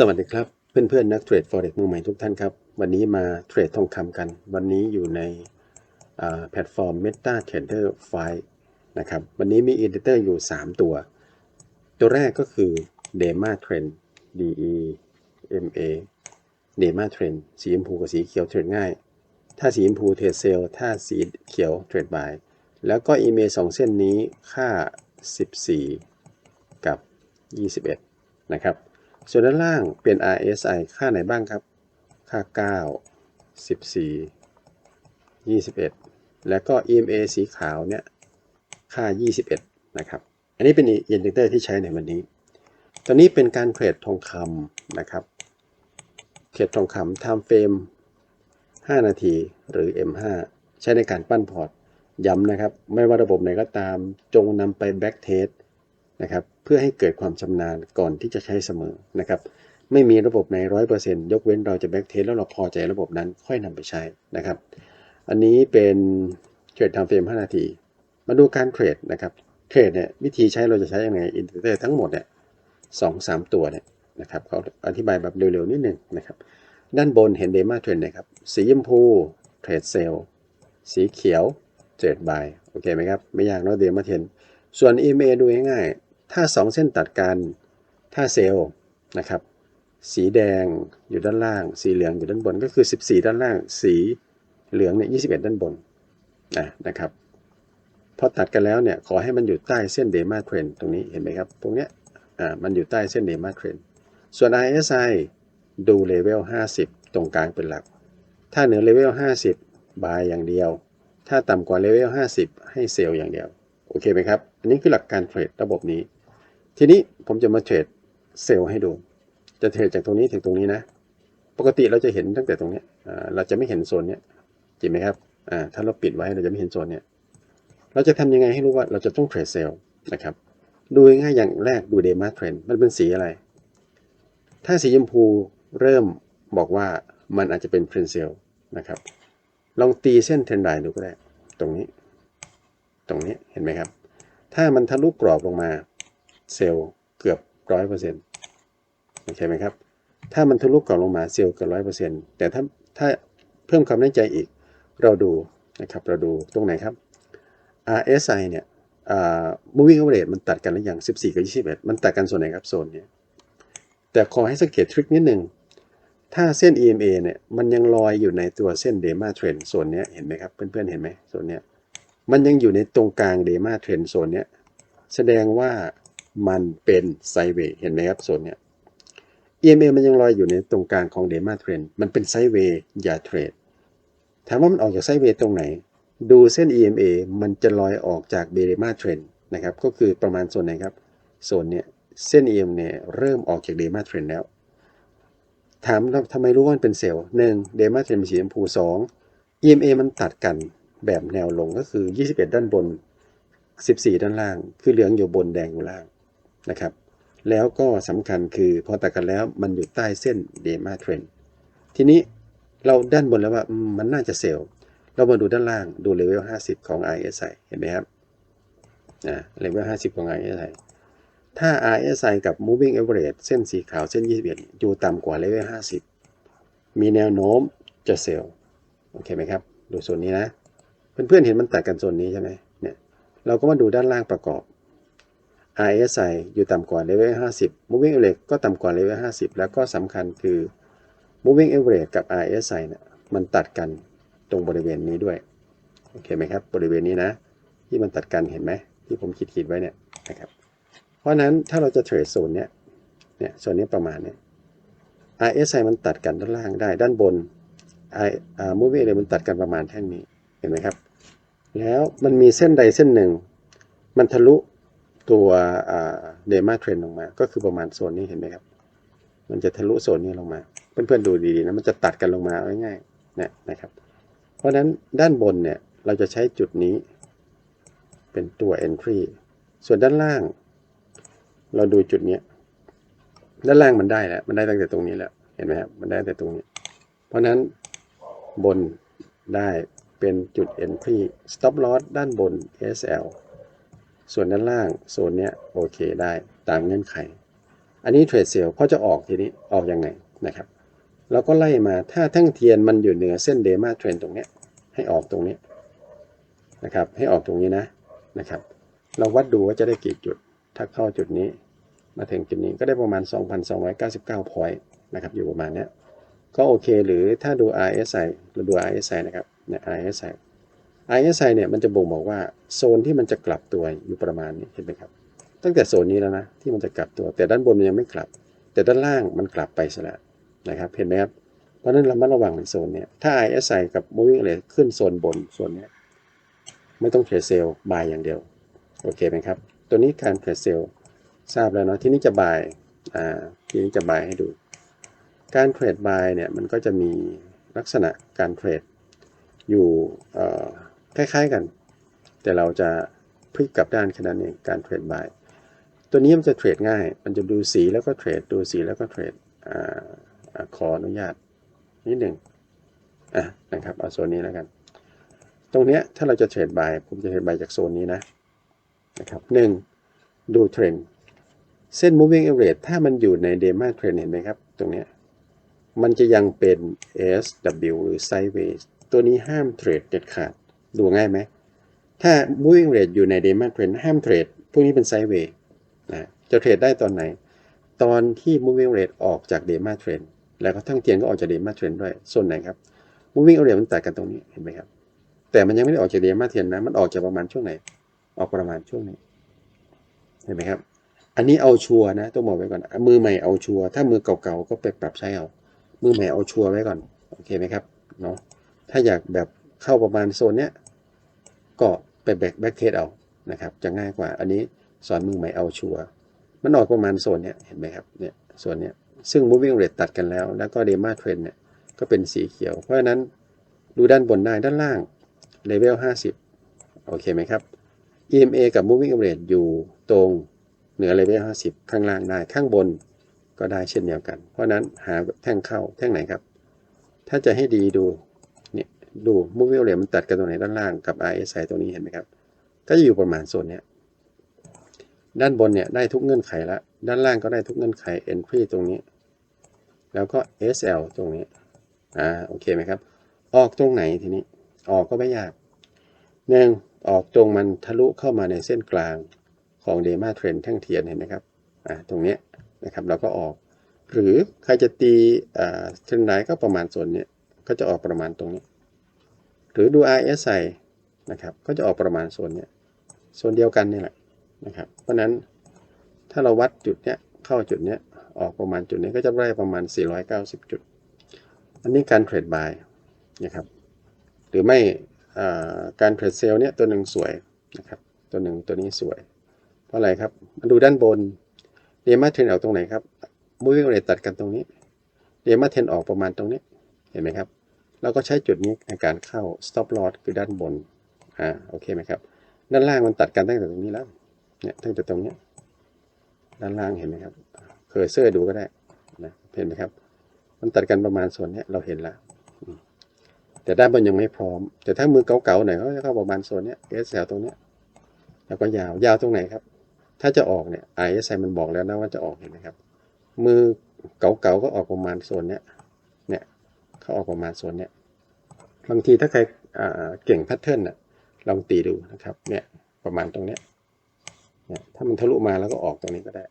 สวัสดีครับ เพื่อนๆ นักเทรด Forex มือใหม่ทุกท่านครับ วันนี้มาเทรดทองคำกัน วันนี้อยู่ในแพลตฟอร์ม Meta Trader 5นะครับ วันนี้มี Editor อยู่ 3 ตัว ตัวแรกก็คือ Dema Trend D E M A Dema Trend สีชมพูกับสีเขียวเทรดง่าย ถ้าสีชมพูเทรดเซลถ้าสีเขียวเทรดบาย แล้วก็ EMA 2 เส้นนี้ค่า 14 กับ 21 นะครับ ส่วนด้านล่างเป็น RSI ค่าไหนบ้างครับ ค่า 9 14 21 แล้วก็ EMA สีขาวเนี่ย ค่า 21 นะครับ อันนี้เป็นอินดิเคเตอร์ที่ใช้ในวันนี้ ตอนนี้เป็นการเทรดทองคำนะครับ เทรดทองคำ time frame 5 นาทีหรือ M5 ใช้ในการปั้นพอร์ต ย้ำนะครับ ไม่ว่าระบบไหนก็ตาม จงนำไปแบ็กเทส นะครับเพื่อให้เกิดความชำนาญก่อนที่จะใช้เสมอนะครับไม่มีระบบไหนร้อยเปอร์เซ็นต์ยกเว้นเราจะแบ็กเทสแล้วเราพอใจระบบนั้นค่อยนำไปใช้นะครับ อันนี้เป็นเทรดทำเฟรม 5 นาที มาดูการเทรดนะครับเทรดเนี่ยวิธีใช้เราจะใช้ยังไงอินเคเตอร์เทั้งหมดเนี่ยสองสามตัวเนี่ยนะครับเขาอธิบายแบบเร็วๆนิดหนึ่งนะครับ ด้านบนเห็นเดมาเทรนนะครับ สีชมพูเทรดเซลสีเขียวเทรดบายโอเคไหมครับ ไม่ยากเนาะเดมาเทรนส่วน EMA ดูง่ายๆ ถ้า 2 เส้นตัดกัน ถ้าเซลล์นะครับ สีแดงอยู่ด้านล่าง สีเหลืองอยู่ด้านบน ก็คือ 14 ด้านล่าง สีเหลืองเนี่ย21ด้านบนนะนะครับพอตัดกันแล้วเนี่ย ขอให้มันอยู่ใต้เส้นเดมาเทรนตรงนี้ เห็นไหมครับ ตรงเนี้ย อ่า มันอยู่ใต้เส้นเดมาเทรนส่วน RSI ดูเลเวล 50 ตรงกลางเป็นหลัก ถ้าเหนือเลเวล 50 บายอย่างเดียว ถ้าต่ำกว่าเลเวล 50 ให้เซลล์อย่างเดียว โอเคไหมครับ อันนี้คือหลักการเทรดระบบนี้ ทีนี้ผมจะมาเทรดเซลล์ให้ดู จะเทรดจากตรงนี้ถึงตรงนี้นะ ปกติเราจะเห็นตั้งแต่ตรงนี้เราจะไม่เห็นโซนเนี้ยจริงไหมครับถ้าเราปิดไว้เราจะไม่เห็นโซนเนี้ยเราจะทำยังไงให้รู้ว่าเราจะต้องเทรดเซลล์นะครับ ดูง่ายอย่างแรกดูเดมาเทรนมันเป็นสีอะไร ถ้าสีชมพูเริ่มบอกว่ามันอาจจะเป็นเพรนเซลนะครับ ลองตีเส้นเทรนไดดูก็ได้ ตรงนี้ ตรงนี้เห็นไหมครับ ถ้ามันทะลุกรอบลงมา เซลล์เกือบร้อยเปอร์เซ็นต์โอเคไหมครับ ถ้ามันทะลุกรอบลงมาเซลล์เกือบร้อยเปอร์เซ็นต์แต่ถ้าถ้าเพิ่มความแน่ใจอีกเราดูนะครับเราดูตรงไหนครับ RSI เนี่ย moving average มันตัดกันหรือยัง 14 กับ 21 มันตัดกันส่วนไหนครับโซนเนี้ยแต่ขอให้สังเกตทริคนิดหนึ่งถ้าเส้น EMA เนี่ยมันยังลอยอยู่ในตัวเส้น Dema Trend โซนเนี้ยเห็นไหมครับ เพื่อนๆเห็นไหมโซนเนี้ยมันยังอยู่ในตรงกลาง Dema Trend โซนเนี้ยแสดงว่า มันเป็นไซเวย์เห็นไหมครับโซนเนี้ย EMA มันยังลอยอยู่ในตรงกลางของ Dema Trend มันเป็นไซเวย์อย่าเทรด ถามว่ามันออกจากไซเวย์ตรงไหน ดูเส้น EMA มันจะลอยออกจาก b e r e m a Trend นะครับ ก็คือประมาณโซนไหนครับ โซนเนี้ยเส้น EM เนี่ยเริ่มออกจาก d e m a Trend แล้ว ถามทำไมรู้ว่ามันเป็นเซลล์หนึ่ง d e m a Trend เป็นสีชมพูสอง EMA มันตัดกันแบบแนวลงก็คือ 21 ด้านบน 14 ด้านล่าง คือเหลืองอยู่บนแดงอยู่ล่าง นะครับ แล้วก็สำคัญคือพอตัดกันแล้วมันอยู่ใต้เส้น d e m a Trend ทีนี้เราด้านบนแล้วว่ามันน่าจะเซลล์เรามาดูด้านล่างดูเลเวล 50 ของ RSI เห็นไหมครับอ่าเลเวล 50 ของ RSI ถ้า RSI กับ moving average เส้นสีขาวเส้น 21 อยู่ต่ำกว่าเลเวล 50 มีแนวโน้มจะเซลล์โอเคไหมครับ ดูส่วนนี้นะ เพื่อนๆเห็นมันตัดกันส่วนนี้ใช่ไหมเนี่ยเราก็มาดูด้านล่างประกอบ RSI อยู่ต่ำกว่าเลเวล50 moving average ก็ต่ำกว่าเลเวล50 แล้วก็สำคัญคือ moving average กับ RSI นี่ยมันตัดกันตรงบริเวณนี้ด้วย โอเคไหมครับ บริเวณนี้นะ ที่มันตัดกันเห็นไหม ที่ผมขีดขีดไว้เนี่ยนะครับ เพราะฉะนั้นถ้าเราจะเทรดโซนเนี้ย เนี่ยโซนนี้ประมาณเนี้ย RSI มันตัดกันด้านล่างได้ ด้านบน I อ่า moving average มันตัดกันประมาณแท่งนี้ เห็นไหมครับ แล้วมันมีเส้นใดเส้นหนึ่ง มันทะลุ ตัวเดมาเทรนลงมา ก็คือประมาณโซนนี้เห็นไหมครับ มันจะทะลุโซนนี้ลงมา เพื่อนๆดูดีๆนะ มันจะตัดกันลงมาง่ายๆเนี่ยนะครับ เพราะฉะนั้นด้านบนเนี่ย เราจะใช้จุดนี้ เป็นตัว entry ส่วนด้านล่าง เราดูจุดเนี้ยด้านล่างมันได้แล้ว มันได้ตั้งแต่ตรงนี้แล้ว เห็นไหมครับ มันได้แต่ตรงนี้ เพราะฉะนั้นบนได้เป็นจุด entry stop loss ด้านบน SL ส่วนด้านล่างโซนเนี้ยโอเคได้ตามเงื่อนไข อันนี้เทรดเซลเพราะจะออกทีนี้ออกยังไงนะครับเราก็ไล่มาถ้าทั้งเทียนมันอยู่เหนือเส้นเดมาเทรนตรงเนี้ยให้ออกตรงนี้นะครับให้ออกตรงนี้นะนะครับ เราวัดดูว่าจะได้กี่จุด ถ้าเข้าจุดนี้ มาถึงจุดนี้ก็ได้ประมาณ 2,299 point นะครับอยู่ประมาณเนี้ยก็โอเคหรือถ้าดู RSI เราดู RSI นะครับเนี่ย RSI RSI เนี่ยมันจะบ่งบอกว่าโซนที่มันจะกลับตัวอยู่ประมาณนี้เห็นไหมครับ ตั้งแต่โซนนี้แล้วนะที่มันจะกลับตัว แต่ด้านบนมันยังไม่กลับ แต่ด้านล่างมันกลับไปซะแล้วนะครับเห็นไหมครับเพราะนั้นเรามาระวังในโซนเนี้ยถ้า RSI กับ moving average ขึ้นโซนบนโซนเนี้ยไม่ต้องเทรดเซลล์บายอย่างเดียวโอเคไหมครับ ตัวนี้การเทรดเซลล์ทราบแล้วเนาะที่นี้จะบายอ่าที่นี้จะบายให้ดู การเทรดบายเนี่ยมันก็จะมีลักษณะการเทรดอยู่เอ่อ คล้ายๆกัน แต่เราจะพลิกกลับด้านแค่นั้นเองการเทรดบายตัวนี้มันจะเทรดง่าย มันจะดูสีแล้วก็เทรดดูสีแล้วก็เทรดอ่าอ่าขออนุญาตนิดหนึ่งอะนะครับเอาโซนนี้แล้วกัน ตรงเนี้ยถ้าเราจะเทรดบายผมจะเทรดบายจากโซนนี้นะนะครับหนึ่งดูเทรนด์เส้น moving average ถ้ามันอยู่ใน dema trend เห็นไหมครับ ตรงเนี้ยมันจะยังเป็น SW หรือ sideways ตัวนี้ห้ามเทรดเด็ดขาด ดูง่ายไหม ถ้า moving rate อยู่ใน dema trend ห้ามเทรด พวกนี้เป็น sideways นะจะเทรดได้ตอนไหน ตอนที่ moving rate ออกจาก dema trend แล้วก็ทั้งเทียนก็ออกจาก dema trend ด้วย ส่วนไหนครับ moving rate มันแตกกันตรงนี้ เห็นไหมครับ แต่มันยังไม่ได้ออกจาก dema trend นะ มันออกจากประมาณช่วงไหน ออกประมาณช่วงนี้ เห็นไหมครับ อันนี้เอาชัวร์นะ ต้องบอกไว้ก่อน มือใหม่เอาชัวร์ถ้ามือเก่าๆ ก็ไปปรับใช้เอา มือใหม่เอาชัวร์ไว้ก่อน โอเคไหมครับ เนาะถ้าอยากแบบ เข้าประมาณโซนเนี้ยก็ไปแบกแบ็กเทสเอานะครับ จะง่ายกว่าอันนี้สอนมือใหม่เอาชัวร์มันออกประมาณโซนเนี้ยเห็นไหมครับเนี่ยโซนเนี้ยซึ่ง moving rate ตัดกันแล้ว แล้วก็ dema trend เนี่ยก็เป็นสีเขียว เพราะฉะนั้นดูด้านบนได้ด้านล่าง level 50 โอเคไหมครับ EMA กับ moving average อยู่ตรงเหนือ level 50 ข้างล่างได้ข้างบนก็ได้เช่นเดียวกัน เพราะนั้นหาแท่งเข้าแท่งไหนครับ ถ้าจะให้ดีดู ดู moving average มันตัดกันตรงไหนด้านล่างกับ RSI ตรงนี้เห็นไหมครับ ก็จะอยู่ประมาณโซนเนี้ยด้านบนเนี่ยได้ทุกเงื่อนไขแล้วด้านล่างก็ได้ทุกเงื่อนไข entry ตรงนี้ แล้วก็ SL ตรงนี้ อ่า โอเคไหมครับ ออกตรงไหนทีนี้ ออกก็ไม่ยากหนึ่งออกตรงมันทะลุเข้ามาในเส้นกลางของเดมาเทรนแท่งเทียนเห็นไหมครับ อ่า ตรงเนี้ยนะครับ เราก็ออก หรือใครจะตี อ่า เทรนไหนก็ประมาณส่วนเนี้ยก็จะออกประมาณตรงนี้ หรือดู RSI นะครับ ก็จะออกประมาณโซนเนี้ยโซนเดียวกันนี่แหละนะครับ เพราะฉะนั้นถ้าเราวัดจุดเนี้ยเข้าจุดเนี้ยออกประมาณจุดนี้ก็จะได้ประมาณ 490 จุด อันนี้การเทรดบายนะครับ หรือไม่อ่าการเทรดเซลล์เนี่ยตัวหนึ่งสวยนะครับ ตัวหนึ่งตัวนี้สวย เพราะอะไรครับมาดูด้านบนเดมาเทรนออกตรงไหนครับมูวิ่งเรทตัดกันตรงนี้เดมาเทรนออกประมาณตรงนี้ เห็นไหมครับ เราก็ใช้จุดนี้ในการเข้า stop loss คือด้านบน อ่า โอเคไหมครับ ด้านล่างมันตัดกันตั้งแต่ตรงนี้แล้ว เนี่ย ตั้งแต่ตรงเนี้ย ด้านล่างเห็นไหมครับ เคอร์เซอร์ดูก็ได้นะเห็นไหมครับ มันตัดกันประมาณส่วนเนี้ยเราเห็นแล้วแต่ด้านบนยังไม่พร้อม แต่ถ้ามือเก่าๆหน่อยเขาจะเข้าประมาณส่วนเนี้ย S แถวตรงเนี้ย แล้วก็ยาว ยาวตรงไหนครับ ถ้าจะออกเนี่ย ISI มันบอกแล้วนะว่าจะออกเห็นไหมครับ มือเก่าๆก็ออกประมาณโซนเนี้ย เขาออกประมาณโซนเนี้ยบางทีถ้าใครเก่งแพทเทิร์นน่ะลองตีดูนะครับเนี่ยประมาณตรงเนี้ยเนี่ยถ้ามันทะลุมาแล้วก็ออกตรงนี้ก็ได้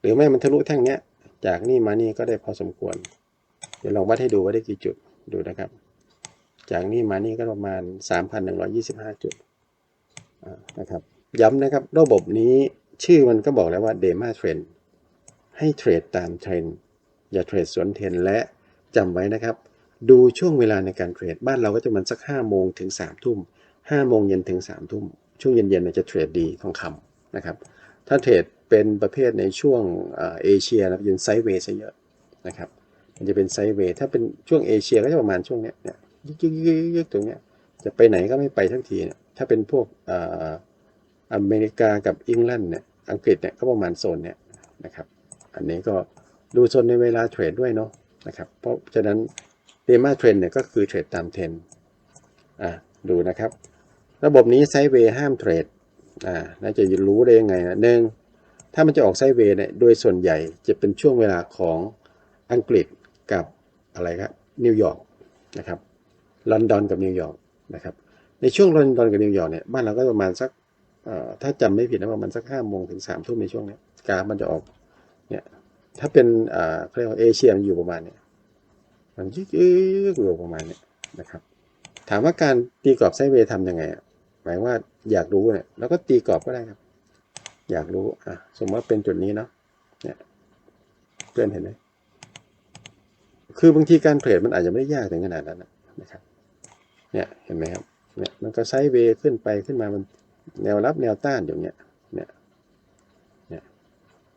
หรือไม่มันทะลุแท่งเนี้ยจากนี่มานี่ก็ได้พอสมควร เดี๋ยวลองวัดให้ดูว่าได้กี่จุดดูนะครับ จากนี่มานี่ก็ประมาณ 3,125 จุดอ่านะครับย้ำนะครับระบบนี้ชื่อมันก็บอกแล้วว่า Dema Trend ให้เทรดตามเทรนอย่าเทรดสวนเทรนและจำไว้นะครับ ดูช่วงเวลาในการเทรด บ้านเราก็จะมันสัก5โมงถึง3ทุ่ม5โมงเย็นถึง3ทุ่ม ช่วงเย็นๆเนี่ยจะเทรดดีทองคำนะครับ ถ้าเทรดเป็นประเภทในช่วงเอเชียนะเป็นไซด์เวย์ซะเยอะนะครับ มันจะเป็นไซด์เวย์ ถ้าเป็นช่วงเอเชียก็จะประมาณช่วงเนี้ยเนี่ยยึกยึกตรงเนี้ย จะไปไหนก็ไม่ไปทั้งทีเนี่ยถ้าเป็นพวกเอ่ออเมริกากับอังกฤษเนี่ย อังกฤษเนี่ยก็ประมาณโซนเนี่ยนะครับ อันนี้ก็ดูโซนในเวลาเทรดด้วยเนาะนะครับ เพราะฉะนั้น เดมาเทรนเนี่ยก็คือเทรดตามเทรนอะดูนะครับ ระบบนี้ไซด์เวย์ห้ามเทรดอ่าน่าจะรู้ได้ยังไงนะหนึ่งถ้ามันจะออกไซด์เวย์เนี่ยโดยส่วนใหญ่จะเป็นช่วงเวลาของอังกฤษกับอะไรครับนิวยอร์กนะครับลอนดอนกับนิวยอร์กนะครับในช่วงลอนดอนกับนิวยอร์กเนี่ยบ้านเราก็ประมาณสักถ้าจำไม่ผิดนะประมาณสักห้าโมงถึงสามทุ่มในช่วงนี้กราฟมันจะออกเนี่ยถ้าเป็นเขาเรียกว่าเอเชียมันอยู่ประมาณเนี่ย มันยึกยึกอยู่ประมาณเนี่ยนะครับ ถามว่าการตีกรอบไซเวย์ทำยังไงอะหมายว่าอยากรู้เนี่ยแล้วก็ตีกรอบก็ได้ครับ อยากรู้อะสมมติว่าเป็นจุดนี้เนาะเนี่ยเพื่อนเห็นไหมคือบางทีการเทรดมันอาจจะไม่ได้ยากถึงขนาดนั้นนะครับ เนี่ยเห็นไหมครับเนี่ยมันก็ไซด์เวย์ขึ้นไปขึ้นมามันแนวรับแนวต้านอยู่เนี่ยเนี่ยเนี่ย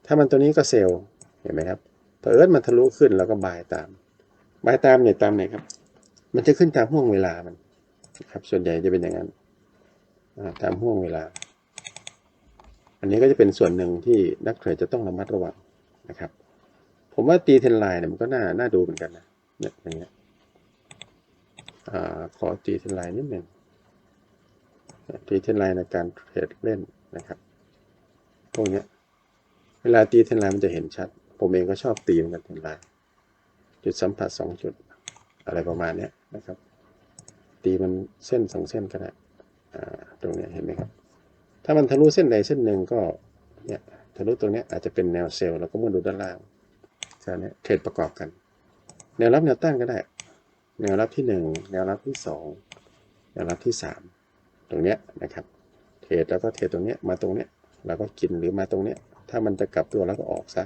ถ้ามันตัวนี้ก็เซลล์เห็นไหมครับเผอิญมันทะลุขึ้นแล้วก็บายตาม บายตามเนี่ยตามไหนครับ มันจะขึ้นตามห่วงเวลามันนะครับ ส่วนใหญ่จะเป็นอย่างนั้นตามห่วงเวลา อันนี้ก็จะเป็นส่วนหนึ่งที่นักเทรดจะต้องระมัดระวังนะครับ ผมว่าตีเทนไลน์เนี่ยมันก็น่าน่าดูเหมือนกันนะเนี่ยอย่างเงี้ยอ่าขอตีเทนไลน์นิดหนึ่งตีเทนไลน์ในการเทรดเล่นนะครับพวกเนี้ยเวลาตีเทนไลน์มันจะเห็นชัด ผมเองก็ชอบตีเหมือนกันเทนไลน์ จุดสัมผัสสองจุดอะไรประมาณเนี้ยนะครับ ตีมันเส้นสองเส้นก็ได้ตรงเนี้ยเห็นไหมครับ ถ้ามันทะลุเส้นใดเส้นหนึ่งก็เนี่ยทะลุตรงเนี้ยอาจจะเป็นแนวเซลล์แล้วก็มาดูด้านล่างแค่นี้เทรดประกอบกัน แนวรับแนวต้านก็ได้ แนวรับที่หนึ่งแนวรับที่สองแนวรับที่สามตรงเนี้ยนะครับ เทรดแล้วก็เทรดตรงเนี้ยมาตรงเนี้ยแล้วก็กินหรือมาตรงเนี้ยถ้ามันจะกลับตัวแล้วก็ออกซะ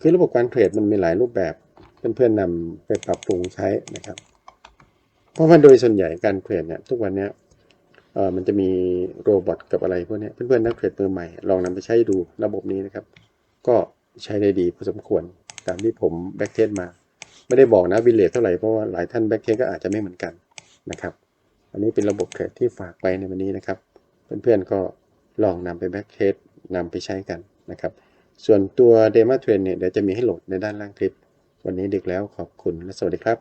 คือระบบการเทรดมันมีหลายรูปแบบ เพื่อนๆนำไปปรับปรุงใช้นะครับ เพราะว่าโดยส่วนใหญ่การเทรดเนี่ยทุกวันเนี้ยเออมันจะมีโรบอทกับอะไรพวกนี้เพื่อนๆนักเทรดมือใหม่ลองนำไปใช้ดูระบบนี้นะครับ ก็ใช้ได้ดีพอสมควรตามที่ผมแบ็กเทสมา ไม่ได้บอกนะวิเลทเท่าไหร่เพราะว่าหลายท่านแบ็กเทสก็อาจจะไม่เหมือนกันนะครับ อันนี้เป็นระบบเทรดที่ฝากไปในวันนี้นะครับ เพื่อนๆก็ลองนำไปแบ็กเทสนำไปใช้กันนะครับ ส่วนตัว d e m o Trend เนี่ยเดี๋ยวจะมีให้โหลดในด้านล่างคลิป วันนี้ดึกแล้วขอบคุณและสวัสดีครับ